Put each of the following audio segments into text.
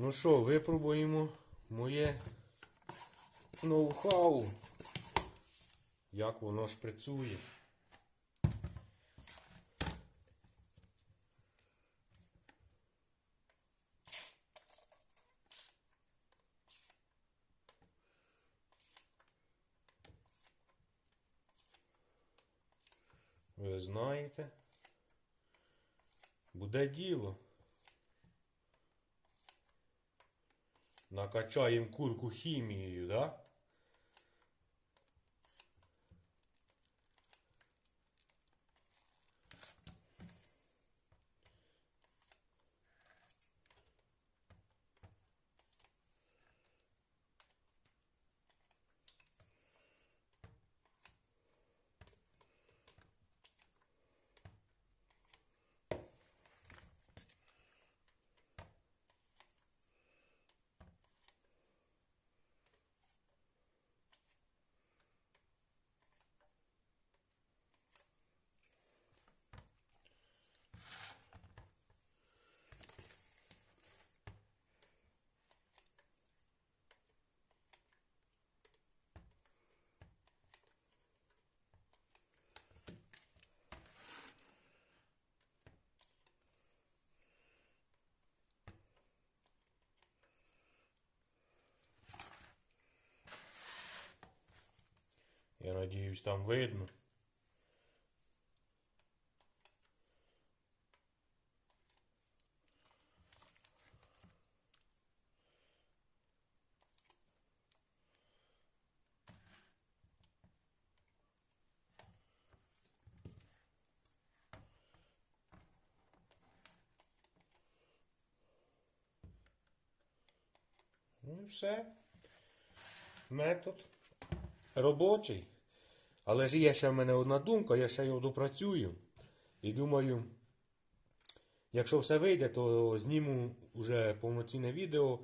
Ну що, випробуємо моє ноу-хау. Як воно шприцює. Ви знаєте. Буде діло. Накачаємо курку хімією, да? Я надіюсь, там видно. Ну і все. Метод робочий. Але ж є ще в мене одна думка, я ще його допрацюю. І думаю, якщо все вийде, то зніму вже повноцінне відео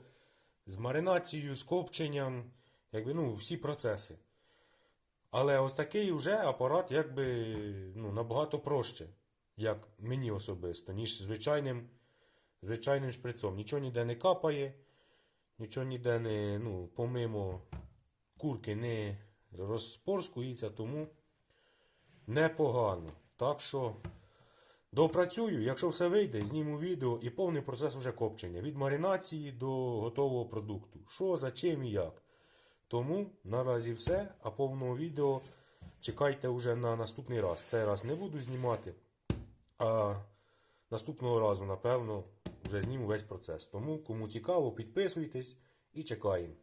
з маринацією, з копченням, якби, ну, всі процеси. Але ось такий вже апарат якби ну, набагато проще, як мені особисто, ніж звичайним, звичайним шприцом. Нічого ніде не капає, нічого ніде не, ну, помимо курки не розпорскується, тому непогано. Так що допрацюю, якщо все вийде, зніму відео і повний процес уже копчення. Від маринації до готового продукту. Що, за чим і як. Тому наразі все, а повного відео чекайте вже на наступний раз. Цей раз не буду знімати, а наступного разу, напевно, вже зніму весь процес. Тому, кому цікаво, підписуйтесь і чекаємо.